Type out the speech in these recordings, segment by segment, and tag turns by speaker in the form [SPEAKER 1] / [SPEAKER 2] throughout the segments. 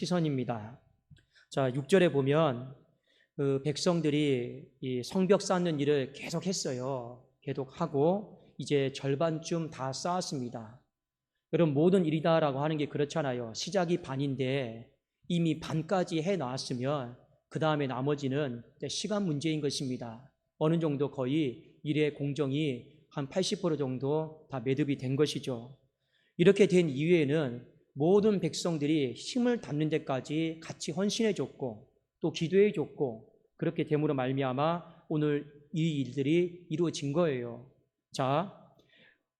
[SPEAKER 1] 시선입니다. 자, 6절에 보면 그 백성들이 이 성벽 쌓는 일을 계속 했어요. 계속 하고 이제 절반쯤 다 쌓았습니다. 여러분 모든 일이다라고 하는 게 그렇잖아요. 시작이 반인데 이미 반까지 해 놨으면 그 다음에 나머지는 시간 문제인 것입니다. 어느 정도 거의 일의 공정이 한 80% 정도 다 매듭이 된 것이죠. 이렇게 된 이후에는 모든 백성들이 힘을 닿는 데까지 같이 헌신해 줬고 또 기도해 줬고 그렇게 됨으로 말미암아 오늘 이 일들이 이루어진 거예요. 자,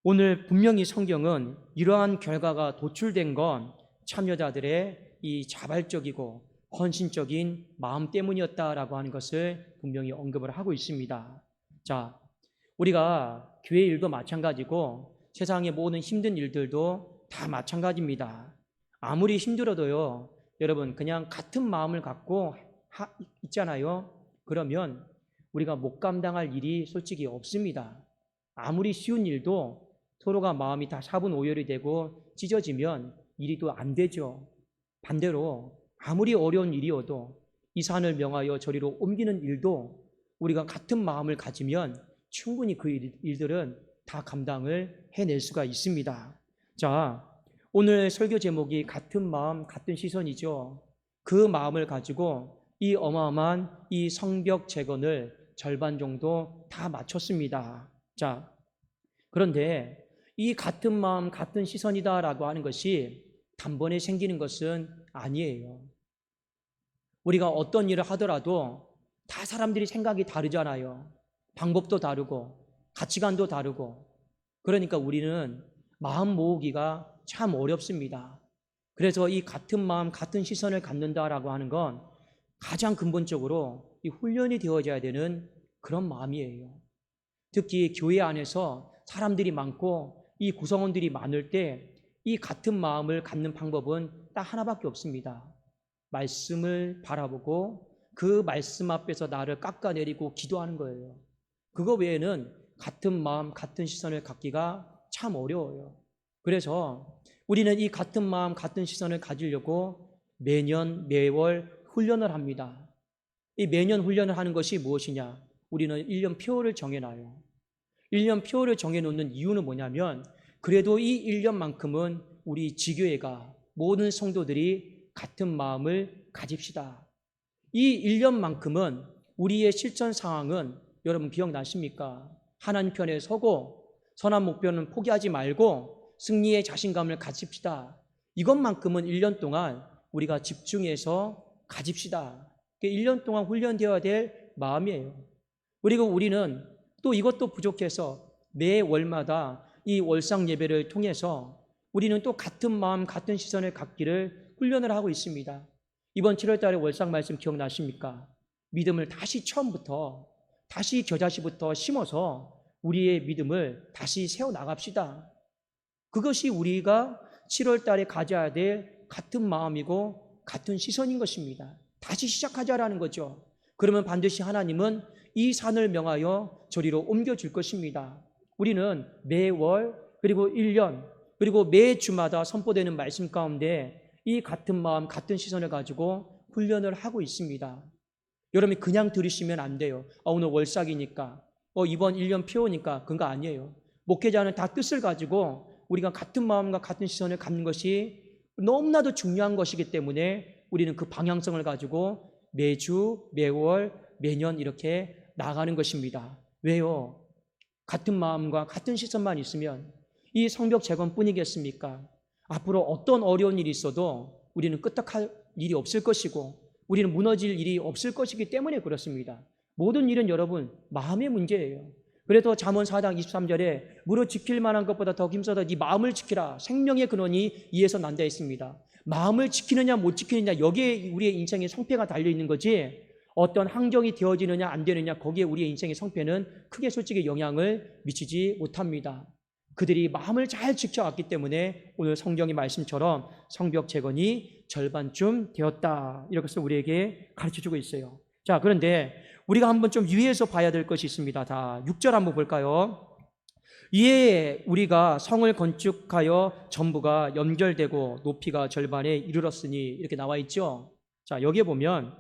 [SPEAKER 1] 오늘 분명히 성경은 이러한 결과가 도출된 건 참여자들의 이 자발적이고 헌신적인 마음 때문이었다라고 하는 것을 분명히 언급을 하고 있습니다. 자, 우리가 교회 일도 마찬가지고 세상의 모든 힘든 일들도 다 마찬가지입니다. 아무리 힘들어도요, 여러분 그냥 같은 마음을 갖고 하- 있잖아요. 그러면 우리가 못 감당할 일이 솔직히 없습니다. 아무리 쉬운 일도 서로가 마음이 다 사분오열이 되고 찢어지면 일이 또 안 되죠. 반대로 아무리 어려운 일이어도 이 산을 명하여 저리로 옮기는 일도 우리가 같은 마음을 가지면 충분히 그 일- 일들은 다 감당을 해낼 수가 있습니다. 자, 오늘 설교 제목이 같은 마음, 같은 시선이죠. 그 마음을 가지고 이 어마어마한 이 성벽 재건을 절반 정도 다 마쳤습니다. 자, 그런데 이 같은 마음, 같은 시선이다라고 하는 것이 단번에 생기는 것은 아니에요. 우리가 어떤 일을 하더라도 다 사람들이 생각이 다르잖아요. 방법도 다르고, 가치관도 다르고. 그러니까 우리는 마음 모으기가 참 어렵습니다. 그래서 이 같은 마음, 같은 시선을 갖는다라고 하는 건 가장 근본적으로 이 훈련이 되어져야 되는 그런 마음이에요. 특히 교회 안에서 사람들이 많고 이 구성원들이 많을 때 이 같은 마음을 갖는 방법은 딱 하나밖에 없습니다. 말씀을 바라보고 그 말씀 앞에서 나를 깎아내리고 기도하는 거예요. 그거 외에는 같은 마음, 같은 시선을 갖기가 참 어려워요. 그래서 우리는 이 같은 마음, 같은 시선을 가지려고 매년, 매월 훈련을 합니다. 이 매년 훈련을 하는 것이 무엇이냐? 우리는 1년 표를 정해놔요. 1년 표를 정해놓는 이유는 뭐냐면 그래도 이 1년만큼은 우리 지교회가 모든 성도들이 같은 마음을 가집시다. 이 1년만큼은 우리의 실천 상황은 여러분 기억나십니까? 하나님 편에 서고 선한 목표는 포기하지 말고 승리의 자신감을 가집시다. 이것만큼은 1년 동안 우리가 집중해서 가집시다. 1년 동안 훈련되어야 될 마음이에요. 그리고 우리는 또 이것도 부족해서 매 월마다 이 월상 예배를 통해서 우리는 또 같은 마음, 같은 시선을 갖기를 훈련을 하고 있습니다. 이번 7월 달에 월상 말씀 기억나십니까? 믿음을 다시 처음부터, 다시 겨자씨부터 심어서 우리의 믿음을 다시 세워 나갑시다. 그것이 우리가 7월 달에 가져야 될 같은 마음이고 같은 시선인 것입니다. 다시 시작하자라는 거죠. 그러면 반드시 하나님은 이 산을 명하여 저리로 옮겨줄 것입니다. 우리는 매월 그리고 1년 그리고 매 주마다 선포되는 말씀 가운데 이 같은 마음, 같은 시선을 가지고 훈련을 하고 있습니다. 여러분이 그냥 들으시면 안 돼요. 아, 오늘 월삭이니까, 어, 이번 1년 표니까 그거 아니에요. 목회자는 다 뜻을 가지고 우리가 같은 마음과 같은 시선을 갖는 것이 너무나도 중요한 것이기 때문에 우리는 그 방향성을 가지고 매주, 매월, 매년 이렇게 나가는 것입니다. 왜요? 같은 마음과 같은 시선만 있으면 이 성벽 재건뿐이겠습니까? 앞으로 어떤 어려운 일이 있어도 우리는 끄떡할 일이 없을 것이고 우리는 무너질 일이 없을 것이기 때문에 그렇습니다. 모든 일은 여러분 마음의 문제예요. 그래서 잠언 4장 23절에 무릇 지킬 만한 것보다 더 힘써서 네 마음을 지키라 생명의 근원이 이에서 난다 했습니다. 마음을 지키느냐 못 지키느냐 여기에 우리의 인생의 성패가 달려 있는 거지 어떤 환경이 되어지느냐 안 되느냐 거기에 우리의 인생의 성패는 크게 솔직히 영향을 미치지 못합니다. 그들이 마음을 잘 지켜왔기 때문에 오늘 성경의 말씀처럼 성벽 재건이 절반쯤 되었다. 이렇게 우리에게 가르쳐 주고 있어요. 자, 그런데 우리가 한번 좀 유의해서 봐야 될 것이 있습니다. 다 6절 한번 볼까요? 이에 우리가 성을 건축하여 전부가 연결되고 높이가 절반에 이르렀으니 이렇게 나와 있죠. 자, 여기에 보면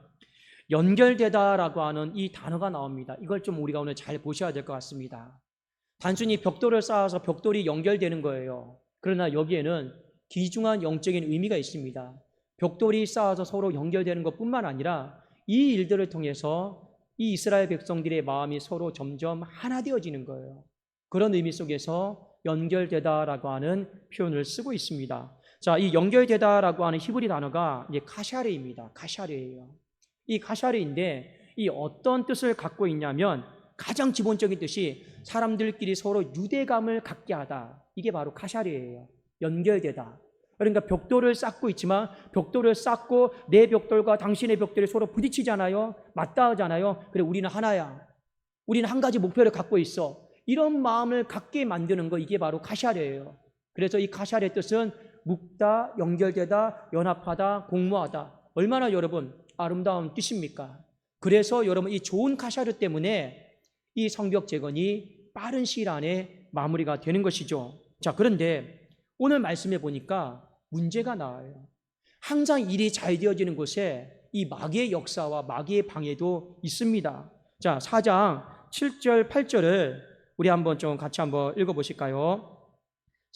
[SPEAKER 1] 연결되다라고 하는 이 단어가 나옵니다. 이걸 좀 우리가 오늘 잘 보셔야 될 것 같습니다. 단순히 벽돌을 쌓아서 벽돌이 연결되는 거예요. 그러나 여기에는 귀중한 영적인 의미가 있습니다. 벽돌이 쌓아서 서로 연결되는 것 뿐만 아니라 이 일들을 통해서 이 이스라엘 백성들의 마음이 서로 점점 하나 되어지는 거예요. 그런 의미 속에서 연결되다라고 하는 표현을 쓰고 있습니다. 자, 이 연결되다라고 하는 히브리 단어가 이제 카샤레입니다. 카샤레예요. 이 카샤레인데 이 어떤 뜻을 갖고 있냐면 가장 기본적인 뜻이 사람들끼리 서로 유대감을 갖게 하다. 이게 바로 카샤레예요. 연결되다. 그러니까 벽돌을 쌓고 있지만 벽돌을 쌓고 내 벽돌과 당신의 벽돌이 서로 부딪히잖아요. 맞닿으잖아요. 그래 우리는 하나야. 우리는 한 가지 목표를 갖고 있어. 이런 마음을 갖게 만드는 거 이게 바로 카샤레예요. 그래서 이 카샤레 뜻은 묶다, 연결되다, 연합하다, 공모하다. 얼마나 여러분 아름다운 뜻입니까? 그래서 여러분 이 좋은 카샤르 때문에 이 성벽 재건이 빠른 시일 안에 마무리가 되는 것이죠. 자, 그런데 오늘 말씀해 보니까 문제가 나와요. 항상 일이 잘 되어지는 곳에 이 마귀의 역사와 마귀의 방해도 있습니다. 자, 4장 7절, 8절을 우리 한번 좀 같이 한번 읽어 보실까요?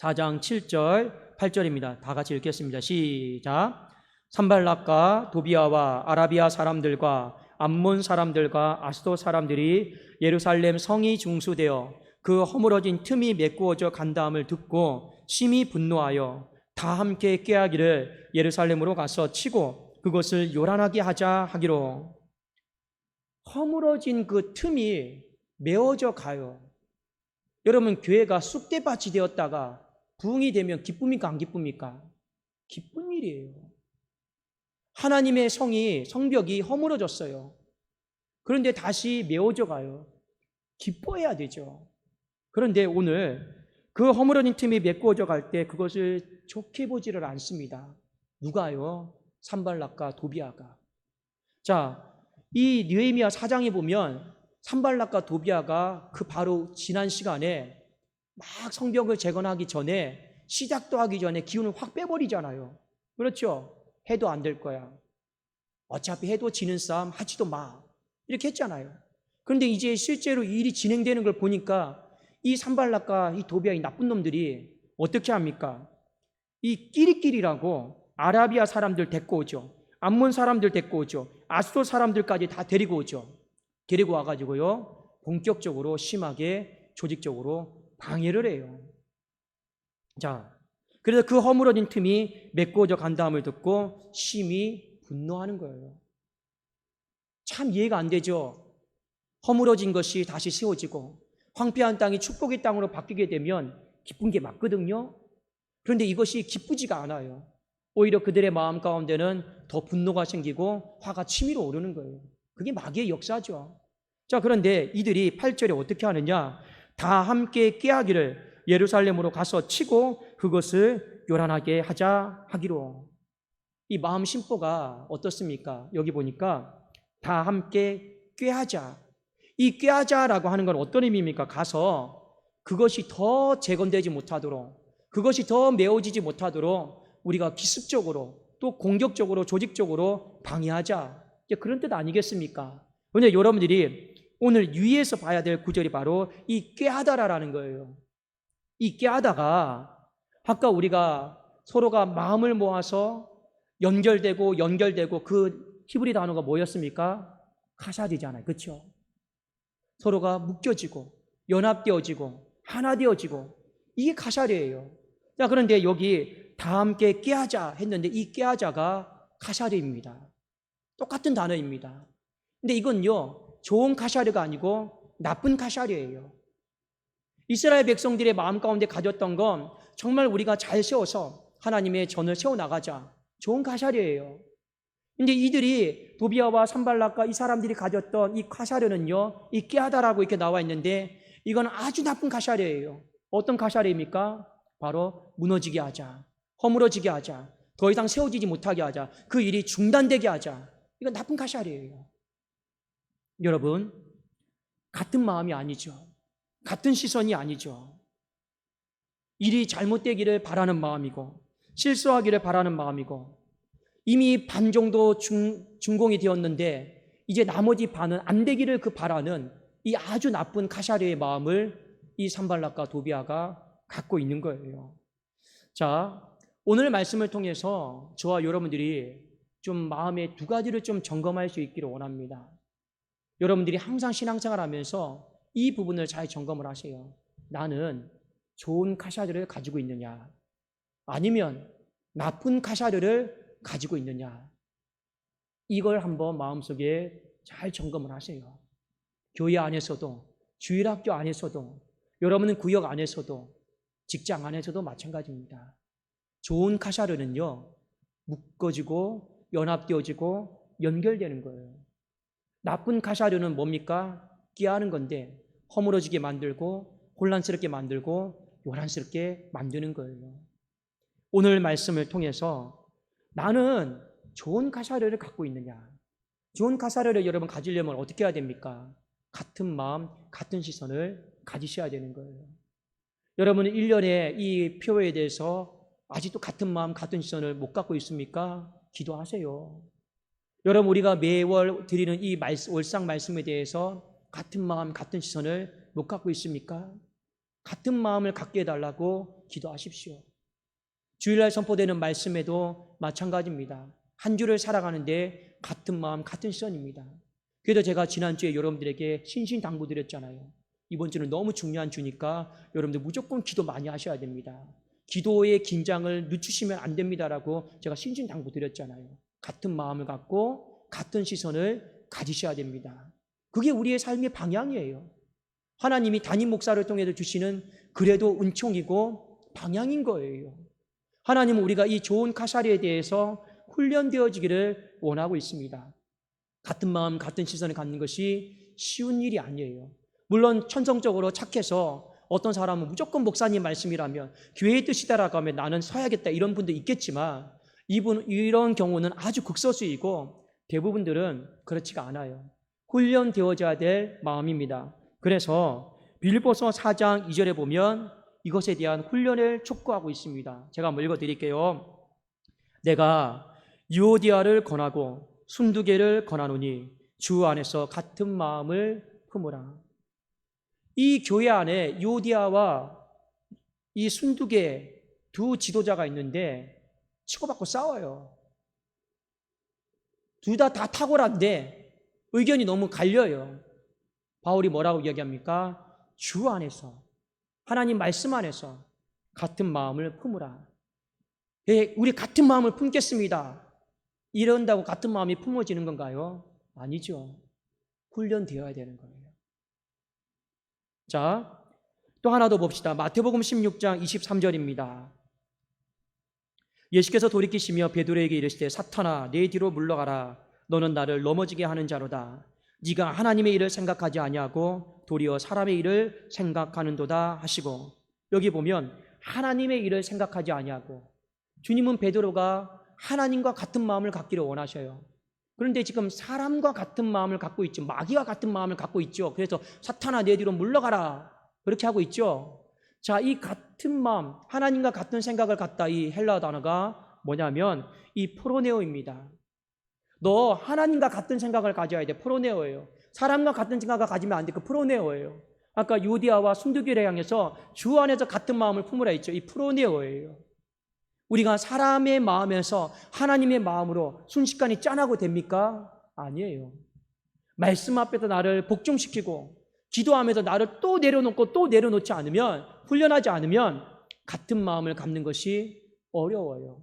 [SPEAKER 1] 4장 7절, 8절입니다. 다 같이 읽겠습니다. 시작. 산발락과 도비아와 아라비아 사람들과 암몬 사람들과 아스도 사람들이 예루살렘 성이 중수되어 그 허물어진 틈이 메꾸어져 간다함을 듣고 심히 분노하여 다 함께 깨하기를 예루살렘으로 가서 치고 그것을 요란하게 하자 하기로 허물어진 그 틈이 메어져 가요. 여러분 교회가 쑥대밭이 되었다가 부흥이 되면 기쁩니까 안 기쁩니까? 기쁜 일이에요. 하나님의 성이 성벽이 허물어졌어요. 그런데 다시 메어져 가요. 기뻐해야 되죠. 그런데 오늘 그 허물어진 틈이 메꾸어져 갈 때 그것을 좋게 보지를 않습니다. 누가요? 산발락과 도비아가. 자, 이 느헤미야 사장에 보면 산발락과 도비아가 그 바로 지난 시간에 막 성벽을 재건하기 전에 시작도 하기 전에 기운을 확 빼버리잖아요. 그렇죠? 해도 안 될 거야. 어차피 해도 지는 싸움 하지도 마. 이렇게 했잖아요. 그런데 이제 실제로 일이 진행되는 걸 보니까 이 산발락과 이 도비아 이 나쁜 놈들이 어떻게 합니까? 이 끼리끼리라고 아라비아 사람들 데리고 오죠. 암몬 사람들 데리고 오죠. 아스도 사람들까지 다 데리고 오죠. 데리고 와가지고요. 본격적으로 심하게 조직적으로 방해를 해요. 자, 그래서 그 허물어진 틈이 메꿔져 간다음을 듣고 심히 분노하는 거예요. 참 이해가 안 되죠. 허물어진 것이 다시 세워지고 황폐한 땅이 축복의 땅으로 바뀌게 되면 기쁜 게 맞거든요. 그런데 이것이 기쁘지가 않아요. 오히려 그들의 마음 가운데는 더 분노가 생기고 화가 치밀어 오르는 거예요. 그게 마귀의 역사죠. 자, 그런데 이들이 8절에 어떻게 하느냐? 다 함께 깨하기를 예루살렘으로 가서 치고 그것을 요란하게 하자 하기로. 이 마음 심보가 어떻습니까? 여기 보니까 다 함께 꾀하자. 이 꾀하자라고 하는 건 어떤 의미입니까? 가서 그것이 더 재건되지 못하도록 그것이 더 메워지지 못하도록 우리가 기습적으로 또 공격적으로 조직적으로 방해하자. 그런 뜻 아니겠습니까? 왜냐 여러분들이 오늘 유의해서 봐야 될 구절이 바로 이 꾀하다라는 거예요. 이 꾀하다가 아까 우리가 서로가 마음을 모아서 연결되고 연결되고 그 히브리 단어가 뭐였습니까? 카샤디잖아요. 그렇죠? 서로가 묶여지고 연합되어지고 하나 되어지고 이게 카샤리예요. 자 그런데 여기 다 함께 깨하자 했는데 이 깨하자가 카샤리입니다. 똑같은 단어입니다. 근데 이건요 좋은 카샤리가 아니고 나쁜 카샤리예요. 이스라엘 백성들의 마음 가운데 가졌던 건 정말 우리가 잘 세워서 하나님의 전을 세워 나가자 좋은 카샤리예요. 근데 이들이 도비아와 산발락과 이 사람들이 가졌던 이 카샤르는요, 이 깨하다라고 이렇게 나와 있는데 이건 아주 나쁜 카샤르예요. 어떤 카샤르입니까? 바로 무너지게 하자, 허물어지게 하자, 더 이상 세워지지 못하게 하자, 그 일이 중단되게 하자. 이건 나쁜 카샤르예요. 여러분, 같은 마음이 아니죠. 같은 시선이 아니죠. 일이 잘못되기를 바라는 마음이고 실수하기를 바라는 마음이고 이미 반 정도 중, 준공이 되었는데 이제 나머지 반은 안 되기를 그 바라는 이 아주 나쁜 카샤리의 마음을 이 산발락과 도비아가 갖고 있는 거예요. 자, 오늘 말씀을 통해서 저와 여러분들이 좀 마음의 두 가지를 좀 점검할 수 있기를 원합니다. 여러분들이 항상 신앙생활 하면서 이 부분을 잘 점검을 하세요. 나는 좋은 카샤르를 가지고 있느냐? 아니면 나쁜 카샤르를 가지고 있느냐? 이걸 한번 마음속에 잘 점검을 하세요. 교회 안에서도, 주일학교 안에서도, 여러분은 구역 안에서도, 직장 안에서도 마찬가지입니다. 좋은 카샤르는요, 묶어지고, 연합되어지고, 연결되는 거예요. 나쁜 카샤르는 뭡니까? 끼하는 건데, 허물어지게 만들고, 혼란스럽게 만들고, 요란스럽게 만드는 거예요. 오늘 말씀을 통해서 나는 좋은 카샤르를 갖고 있느냐? 좋은 카사르를 여러분 가지려면 어떻게 해야 됩니까? 같은 마음, 같은 시선을 가지셔야 되는 거예요. 여러분은 1년에 이 표에 대해서 아직도 같은 마음, 같은 시선을 못 갖고 있습니까? 기도하세요. 여러분, 우리가 매월 드리는 이 월상 말씀에 대해서 같은 마음, 같은 시선을 못 갖고 있습니까? 같은 마음을 갖게 해달라고 기도하십시오. 주일날 선포되는 말씀에도 마찬가지입니다. 한 주를 살아가는데 같은 마음, 같은 시선입니다. 그래도 제가 지난주에 여러분들에게 신신 당부 드렸잖아요. 이번 주는 너무 중요한 주니까 여러분들 무조건 기도 많이 하셔야 됩니다. 기도의 긴장을 늦추시면 안 됩니다라고 제가 신신 당부 드렸잖아요. 같은 마음을 갖고 같은 시선을 가지셔야 됩니다. 그게 우리의 삶의 방향이에요. 하나님이 담임 목사를 통해서 주시는 그래도 은총이고 방향인 거예요. 하나님은 우리가 이 좋은 카사리에 대해서 훈련되어지기를 원하고 있습니다. 같은 마음, 같은 시선을 갖는 것이 쉬운 일이 아니에요. 물론 천성적으로 착해서 어떤 사람은 무조건 목사님 말씀이라면 교회의 뜻이다라고 하면 나는 서야겠다 이런 분도 있겠지만 이분 이런 경우는 아주 극소수이고 대부분들은 그렇지가 않아요. 훈련되어져야 될 마음입니다. 그래서 빌보서 4장 2절에 보면 이것에 대한 훈련을 촉구하고 있습니다. 제가 한번 읽어 드릴게요. 내가 유오디아를 권하고 순두개를 권하노니 주 안에서 같은 마음을 품으라. 이 교회 안에 유오디아와 이 순두개 두 지도자가 있는데 치고받고 싸워요. 둘 다 다 탁월한데 의견이 너무 갈려요. 바울이 뭐라고 이야기합니까? 주 안에서 하나님 말씀 안에서 같은 마음을 품으라. 예, 우리 같은 마음을 품겠습니다. 이런다고 같은 마음이 품어지는 건가요? 아니죠. 훈련되어야 되는 거예요. 자, 또 하나 더 봅시다. 마태복음 16장 23절입니다. 예수께서 돌이키시며 베드로에게 이르시되 사탄아 내 뒤로 물러가라 너는 나를 넘어지게 하는 자로다 네가 하나님의 일을 생각하지 아니하고 도리어 사람의 일을 생각하는도다 하시고 여기 보면 하나님의 일을 생각하지 아니하고 주님은 베드로가 하나님과 같은 마음을 갖기를 원하셔요. 그런데 지금 사람과 같은 마음을 갖고 있죠. 마귀와 같은 마음을 갖고 있죠. 그래서 사탄아 내 뒤로 물러가라. 그렇게 하고 있죠. 자, 이 같은 마음, 하나님과 같은 생각을 갖다 이 헬라 단어가 뭐냐면 이 프로네오입니다. 너 하나님과 같은 생각을 가져야 돼. 프로네오예요. 사람과 같은 생각을 가지면 안 돼. 그 프로네오예요. 아까 유디아와 순두기를 향해서 주 안에서 같은 마음을 품으라 했죠. 이 프로네오예요. 우리가 사람의 마음에서 하나님의 마음으로 순식간에 짠하고 됩니까? 아니에요. 말씀 앞에서 나를 복종시키고 기도하면서 나를 또 내려놓고 또 내려놓지 않으면 훈련하지 않으면 같은 마음을 갖는 것이 어려워요.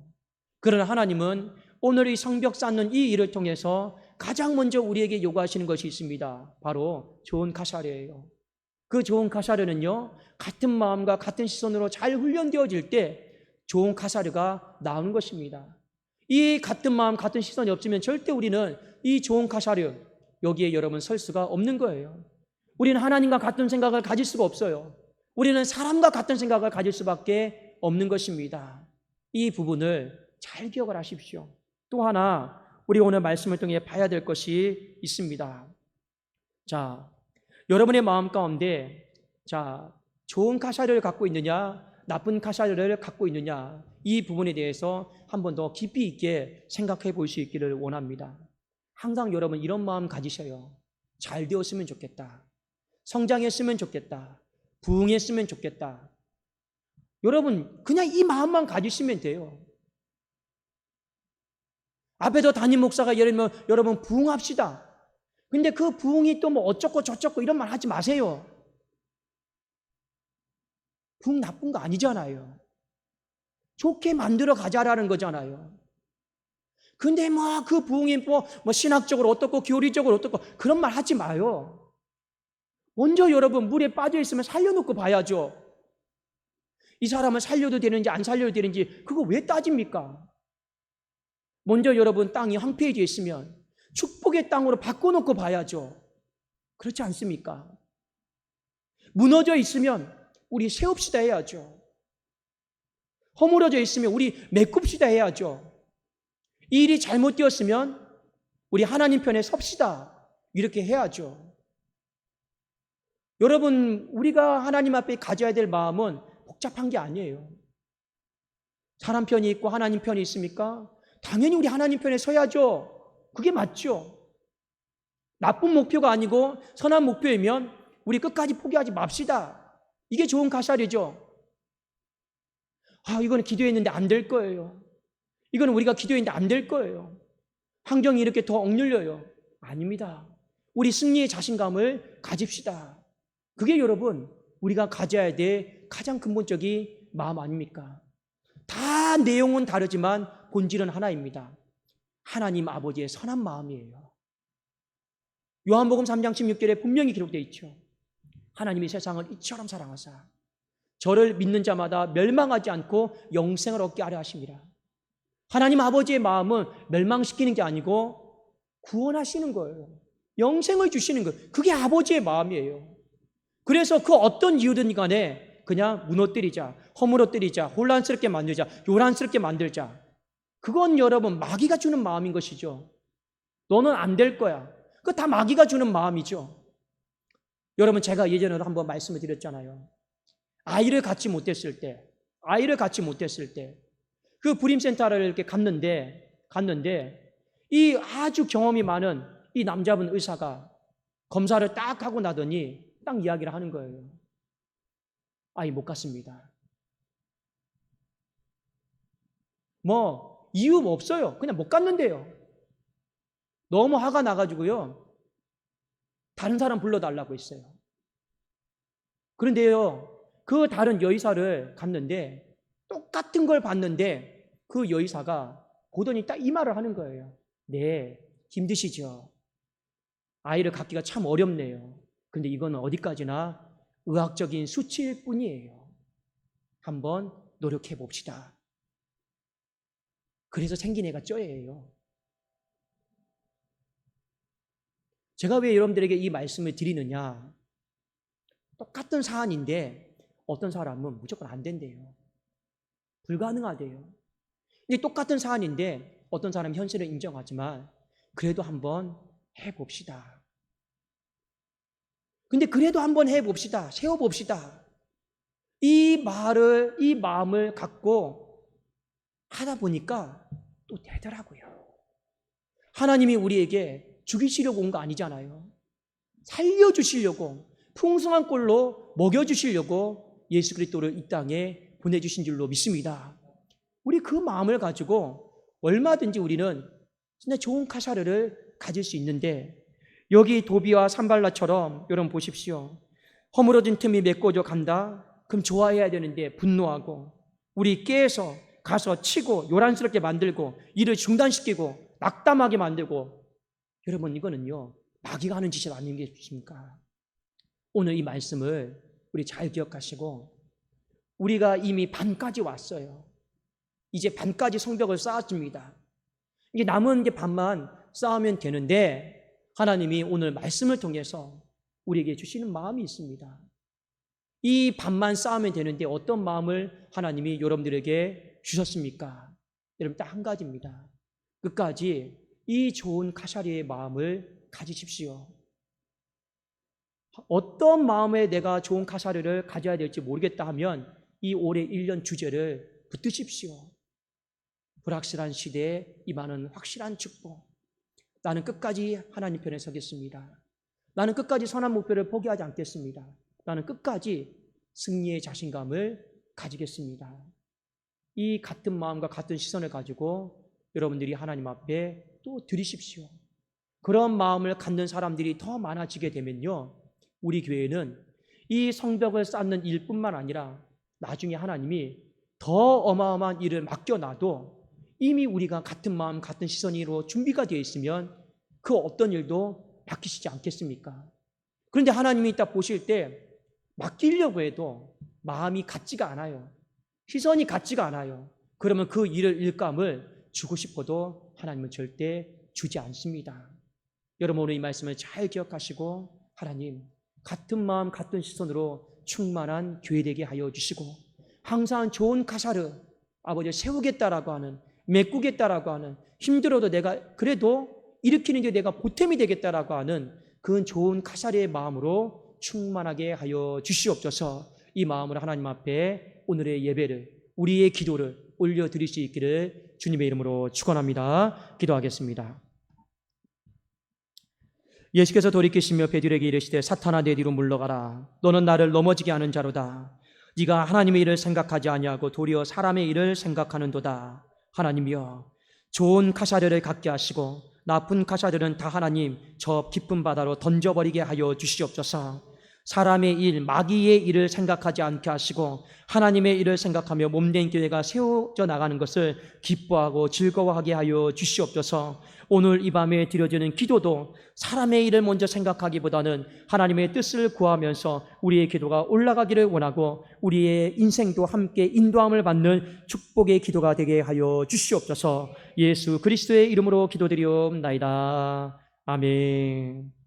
[SPEAKER 1] 그러나 하나님은 오늘 이 성벽 쌓는 이 일을 통해서 가장 먼저 우리에게 요구하시는 것이 있습니다. 바로 좋은 카샤르예요. 그 좋은 카샤르는요, 같은 마음과 같은 시선으로 잘 훈련되어질 때 좋은 카사르가 나오는 것입니다. 이 같은 마음, 같은 시선이 없으면 절대 우리는 이 좋은 카사르, 여기에 여러분 설 수가 없는 거예요. 우리는 하나님과 같은 생각을 가질 수가 없어요. 우리는 사람과 같은 생각을 가질 수밖에 없는 것입니다. 이 부분을 잘 기억을 하십시오. 또 하나, 우리 오늘 말씀을 통해 봐야 될 것이 있습니다. 자, 여러분의 마음 가운데, 자, 좋은 카사를 갖고 있느냐, 나쁜 카샤르를 갖고 있느냐 이 부분에 대해서 한 번 더 깊이 있게 생각해 볼 수 있기를 원합니다. 항상 여러분 이런 마음 가지셔요. 잘 되었으면 좋겠다. 성장했으면 좋겠다. 부흥했으면 좋겠다. 여러분 그냥 이 마음만 가지시면 돼요. 앞에서 담임 목사가 예를 들면 여러분 부흥합시다. 근데 그 부흥이 또 뭐 어쩌고 저쩌고 이런 말 하지 마세요. 부흥 나쁜 거 아니잖아요. 좋게 만들어 가자라는 거잖아요. 근데 뭐그 부흥이 뭐, 뭐 신학적으로 어떻고 교리적으로 어떻고 그런 말 하지 마요. 먼저 여러분 물에 빠져 있으면 살려놓고 봐야죠. 이 사람을 살려도 되는지 안 살려도 되는지 그거 왜 따집니까? 먼저 여러분 땅이 황폐해져 있으면 축복의 땅으로 바꿔놓고 봐야죠. 그렇지 않습니까? 무너져 있으면 우리 세웁시다 해야죠. 허물어져 있으면 우리 메꿉시다 해야죠. 이 일이 잘못되었으면 우리 하나님 편에 섭시다. 이렇게 해야죠. 여러분, 우리가 하나님 앞에 가져야 될 마음은 복잡한 게 아니에요. 사람 편이 있고 하나님 편이 있습니까? 당연히 우리 하나님 편에 서야죠. 그게 맞죠. 나쁜 목표가 아니고 선한 목표이면 우리 끝까지 포기하지 맙시다. 이게 좋은 가살이죠. 아, 이거는 기도했는데 안 될 거예요. 이거는 우리가 기도했는데 안 될 거예요. 환경이 이렇게 더 억눌려요. 아닙니다. 우리 승리의 자신감을 가집시다. 그게 여러분, 우리가 가져야 될 가장 근본적인 마음 아닙니까? 다 내용은 다르지만 본질은 하나입니다. 하나님 아버지의 선한 마음이에요. 요한복음 3장 16절에 분명히 기록되어 있죠. 하나님이 세상을 이처럼 사랑하사 저를 믿는 자마다 멸망하지 않고 영생을 얻게 하려 하십니다. 하나님 아버지의 마음은 멸망시키는 게 아니고 구원하시는 거예요. 영생을 주시는 거예요. 그게 아버지의 마음이에요. 그래서 그 어떤 이유든 간에 그냥 무너뜨리자, 허물어뜨리자, 혼란스럽게 만들자, 요란스럽게 만들자. 그건 여러분 마귀가 주는 마음인 것이죠. 너는 안 될 거야. 그다 마귀가 주는 마음이죠. 여러분 제가 예전에도 한번 말씀을 드렸잖아요. 아이를 갖지 못했을 때, 아이를 갖지 못했을 때, 그 불임센터를 이렇게 갔는데, 갔는데, 이 아주 경험이 많은 이 남자분 의사가 검사를 딱 하고 나더니 딱 이야기를 하는 거예요. 아이 못 갔습니다. 뭐, 이유 없어요. 그냥 못 갔는데요. 너무 화가 나가지고요. 다른 사람 불러달라고 했어요. 그런데요, 그 다른 여의사를 갔는데 똑같은 걸 봤는데 그 여의사가 보더니 딱 이 말을 하는 거예요. 네, 힘드시죠. 아이를 갖기가 참 어렵네요. 근데 이건 어디까지나 의학적인 수치일 뿐이에요. 한번 노력해 봅시다. 그래서 생긴 애가 쪄예요. 제가 왜 여러분들에게 이 말씀을 드리느냐? 똑같은 사안인데 어떤 사람은 무조건 안 된대요. 불가능하대요. 근데 똑같은 사안인데 어떤 사람은 현실을 인정하지만 그래도 한번 해봅시다. 근데 그래도 한번 해봅시다. 세워봅시다. 이 말을, 이 마음을 갖고 하다 보니까 또 되더라고요. 하나님이 우리에게 죽이시려고 온 거 아니잖아요. 살려주시려고 풍성한 꼴로 먹여주시려고 예수 그리스도를 이 땅에 보내주신 줄로 믿습니다. 우리 그 마음을 가지고 얼마든지 우리는 진짜 좋은 카사르를 가질 수 있는데 여기 도비와 산발라처럼 여러분 보십시오. 허물어진 틈이 메꿔져 간다. 그럼 좋아해야 되는데 분노하고 우리 깨서 가서 치고 요란스럽게 만들고 일을 중단시키고 낙담하게 만들고 여러분 이거는요 마귀가 하는 짓이 있습니까? 오늘 이 말씀을 우리 잘 기억하시고 우리가 이미 반까지 왔어요. 이제 반까지 성벽을 쌓았습니다. 이제 남은 게 반만 쌓으면 되는데 하나님이 오늘 말씀을 통해서 우리에게 주시는 마음이 있습니다. 이 반만 쌓으면 되는데 어떤 마음을 하나님이 여러분들에게 주셨습니까? 여러분 딱 한 가지입니다. 끝까지 이 좋은 카샤리의 마음을 가지십시오. 어떤 마음에 내가 좋은 카사르를 가져야 될지 모르겠다 하면 이 올해 1년 주제를 붙드십시오. 불확실한 시대에 임하는 확실한 축복. 나는 끝까지 하나님 편에 서겠습니다. 나는 끝까지 선한 목표를 포기하지 않겠습니다. 나는 끝까지 승리의 자신감을 가지겠습니다. 이 같은 마음과 같은 시선을 가지고 여러분들이 하나님 앞에 또 드리십시오. 그런 마음을 갖는 사람들이 더 많아지게 되면요. 우리 교회는 이 성벽을 쌓는 일뿐만 아니라 나중에 하나님이 더 어마어마한 일을 맡겨놔도 이미 우리가 같은 마음, 같은 시선으로 준비가 되어 있으면 그 어떤 일도 맡기시지 않겠습니까? 그런데 하나님이 딱 보실 때 맡기려고 해도 마음이 같지가 않아요. 시선이 같지가 않아요. 그러면 그 일을 일감을 주고 싶어도 하나님은 절대 주지 않습니다. 여러분 오늘 이 말씀을 잘 기억하시고 하나님 같은 마음 같은 시선으로 충만한 교회 되게 하여 주시고 항상 좋은 가사를 아버지 세우겠다라고 하는 메꾸겠다라고 하는 힘들어도 내가 그래도 일으키는 게 내가 보탬이 되겠다라고 하는 그 좋은 가사리의 마음으로 충만하게 하여 주시옵소서 이 마음으로 하나님 앞에 오늘의 예배를 우리의 기도를 올려드릴 수 있기를 주님의 이름으로 축원합니다. 기도하겠습니다. 예수께서 돌이키시며 베드로에게 이르시되 사탄아 내 뒤로 물러가라 너는 나를 넘어지게 하는 자로다 네가 하나님의 일을 생각하지 아니하고 도리어 사람의 일을 생각하는도다 하나님이여 좋은 카사들을 갖게 하시고 나쁜 카사들은 다 하나님 저 깊은 바다로 던져버리게 하여 주시옵소서 사람의 일, 마귀의 일을 생각하지 않게 하시고 하나님의 일을 생각하며 몸된 교회가 세워져 나가는 것을 기뻐하고 즐거워하게 하여 주시옵소서. 오늘 이 밤에 드려지는 기도도 사람의 일을 먼저 생각하기보다는 하나님의 뜻을 구하면서 우리의 기도가 올라가기를 원하고 우리의 인생도 함께 인도함을 받는 축복의 기도가 되게 하여 주시옵소서. 예수 그리스도의 이름으로 기도드리옵나이다. 아멘.